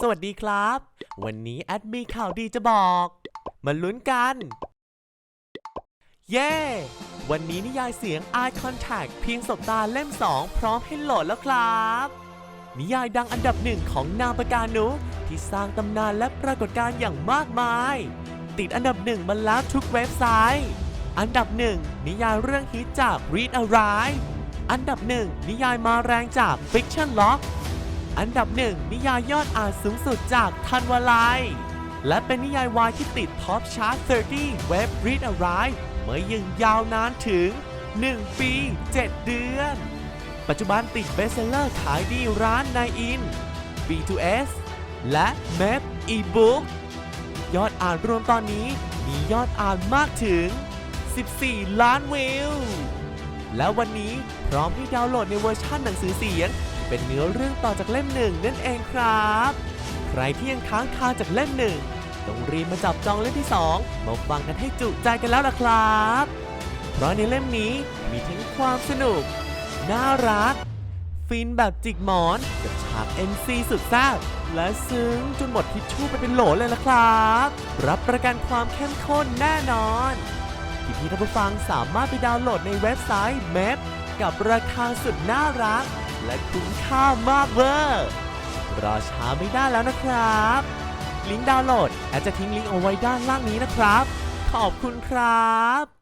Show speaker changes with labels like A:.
A: สวัสดีครับ วันนี้แอดมีข่าวดีจะบอก มาลุ้นกัน เย้ วันนี้นิยายเสียง Eye Contact เพียงสบตาเล่ม 2 พร้อมให้โหลดแล้วครับ นิยายดังอันดับหนึ่งของนามปากานุ ที่สร้างตำนานและปรากฏการณ์อย่างมากมาย ติดอันดับหนึ่งมาแล้วทุกเว็บไซต์ อันดับหนึ่งนิยายเรื่องฮิตจาก Read a r i อันดับหนึ่งนิยายมาแรงจาก Fiction Lock อันดับหนึ่งนิยายยอดอ่านสูงสุดจากทันวลัย และเป็นนิยายวายที่ติดท็อปชาร์ต 30 เว็บ Read a r i เมื่อยังยาวนานถึง 1 ปี 7 เดือน ปัจจุบันติดเบสเซลเลอร์ขายดีร้านในอิน B2S และ m a p eBook ยอดอ่านรวมตอนนี้มียอดอ่านมากถึง 14 ล้านวิว แล้ววันนี้พร้อมให้ดาวน์โหลดในเวอร์ชันหนังสือเสียง เป็นเนื้อเรื่องต่อจากเล่มหนึ่งนั่นเองครับ ใครที่ยังค้างคาจากเล่มหนึ่งต้องรีบมาจับจองเล่มที่ 2 มาฟังกันให้จุใจกันแล้วล่ะครับ เพราะในเล่มนี้มีทั้งความสนุก น่ารัก ฟินแบบจิกหมอนกับฉาก NC สุดแซ่บและซึ้งจนหมดทิชชู่ไปเป็นโหลเลยล่ะครับ รับประกันความเข้มข้นแน่นอนที่พี่ท่านผู้ฟังสามารถไปดาวน์โหลดในเว็บไซต์ m a p กับราคาสุดน่ารัก และคุ้มค่ามากเวอร์รอช้าไม่ได้แล้วนะครับ ลิงก์ดาวน์โหลดแอดจะทิ้งลิงก์เอาไว้ด้านล่างนี้นะครับ ขอบคุณครับ